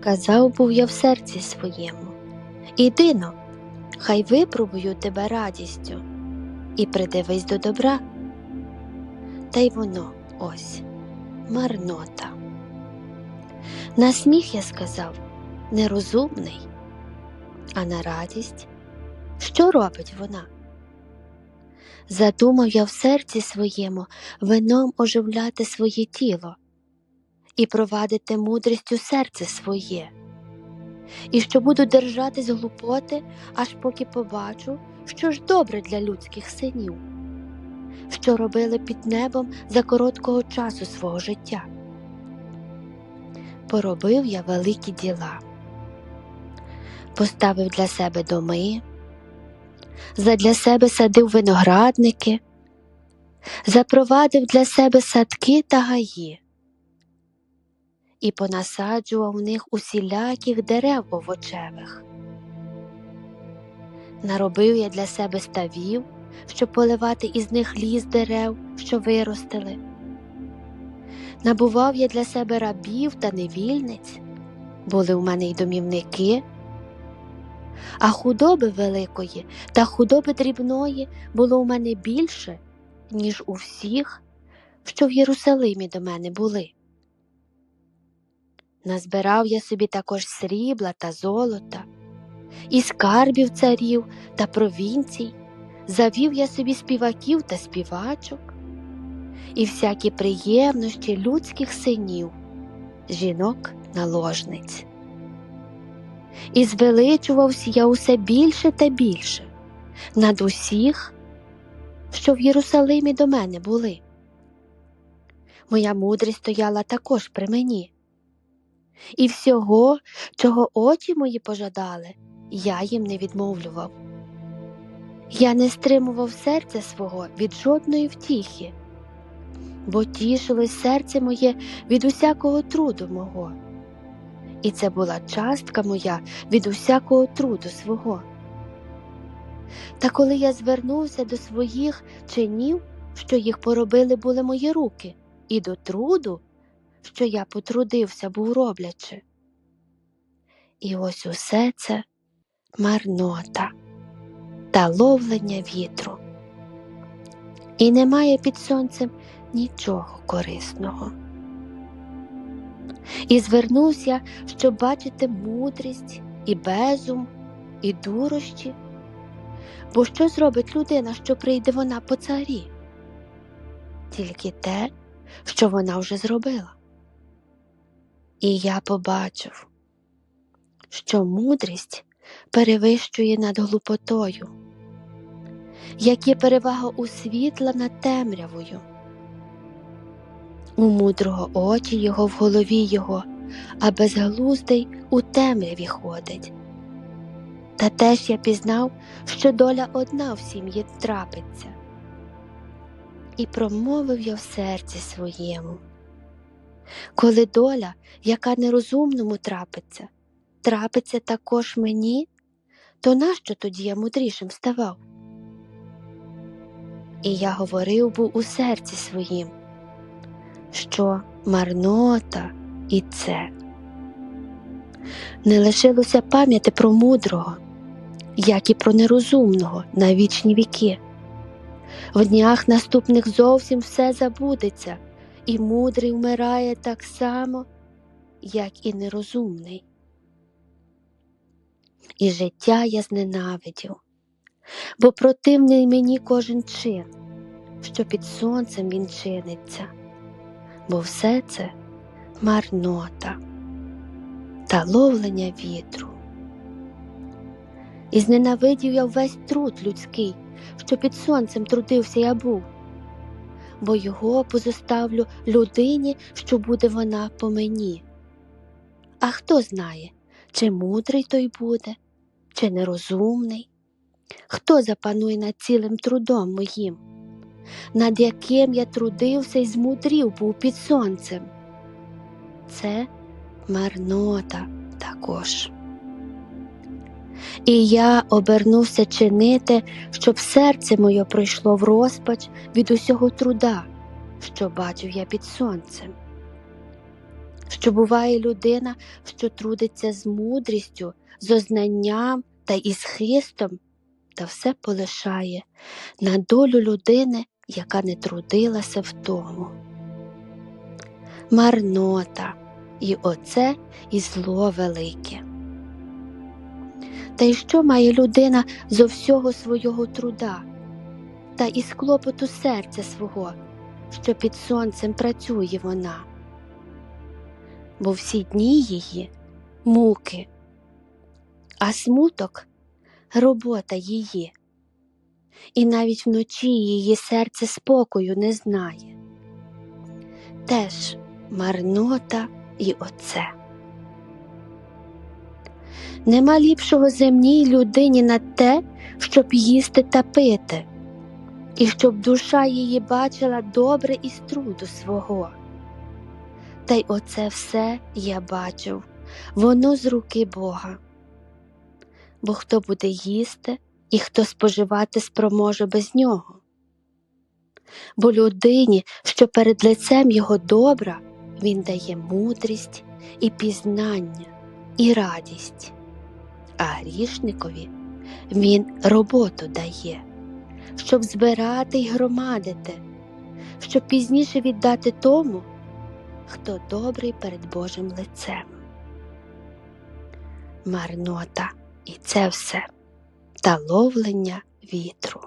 Сказав був я в серці своєму. Ідино, хай випробую тебе радістю і придивись до добра. Та й воно ось марнота. На сміх я сказав нерозумний, а на радість, що робить вона? Задумав я в серці своєму вином оживляти своє тіло і провадити мудрістю серце своє, і що буду держатись глупоти, аж поки побачу, що ж добре для людських синів, що робили під небом за короткого часу свого життя. Поробив я великі діла, поставив для себе доми, задля себе садив виноградники, запровадив для себе садки та гаї і понасаджував в них усіляких дерев овочевих. Наробив я для себе ставів, щоб поливати із них ліс дерев, що виростили. Набував я для себе рабів та невільниць, були в мене й домівники, а худоби великої та худоби дрібної було у мене більше, ніж у всіх, що в Єрусалимі до мене були. Назбирав я собі також срібла та золота, і скарбів царів та провінцій, завів я собі співаків та співачок, і всякі приємності людських синів, жінок наложниць. І звеличувався я усе більше та більше над усіх, що в Єрусалимі до мене були. Моя мудрість стояла також при мені. І всього, чого очі мої пожадали, я їм не відмовлював. Я не стримував серця свого від жодної втіхи, бо тішилось серце моє від усякого труду мого, і це була частка моя від усякого труду свого. Та коли я звернувся до своїх чинів, що їх поробили були мої руки, і до труду, що я потрудився був роблячи. І ось усе це марнота та ловлення вітру. І немає під сонцем нічого корисного. І звернувся, щоб бачити мудрість і безум, і дурощі. Бо що зробить людина, що прийде вона по царі? Тільки те, що вона вже зробила. І я побачив, що мудрість перевищує над глупотою, як є перевага у світла над темрявою. У мудрого очі його в голові його, а безглуздий у темряві ходить. Та теж я пізнав, що доля одна в сім'ї трапиться, і промовив я в серці своєму. Коли доля, яка нерозумному трапиться, трапиться також мені, то нащо тоді я мудрішим ставав? І я говорив був у серці своїм, що марнота і це. Не лишилося пам'яті про мудрого, як і про нерозумного на вічні віки. В днях наступних зовсім все забудеться і мудрий вмирає так само, як і нерозумний. І життя я зненавидів, бо противний мені кожен чин, що під сонцем він чиниться, бо все це марнота та ловлення вітру. І зненавидів я весь труд людський, що під сонцем трудився я був бо його позоставлю людині, що буде вона по мені. А хто знає, чи мудрий той буде, чи нерозумний? Хто запанує над цілим трудом моїм, над яким я трудився і змудрів був під сонцем? Це марнота також. І я обернувся чинити, щоб серце моє пройшло в розпач від усього труда, що бачив я під сонцем, що буває людина, що трудиться з мудрістю, з ознанням та із хистом, та все полишає на долю людини, яка не трудилася в тому. Марнота, і оце і зло велике. Та й що має людина зо всього свого труда, та із клопоту серця свого, що під сонцем працює вона? Бо всі дні її муки, а смуток робота її, і навіть вночі її серце спокою не знає. Теж марнота і оце. Нема ліпшого земній людині на те, щоб їсти та пити, і щоб душа її бачила добре із труду свого. Та й оце все я бачив, воно з руки Бога. Бо хто буде їсти і хто споживати спроможе без нього. Бо людині, що перед лицем його добра, він дає мудрість і пізнання, і радість, а грішникові він роботу дає, щоб збирати й громадити, щоб пізніше віддати тому, хто добрий перед Божим лицем. Марнота і це все та ловлення вітру.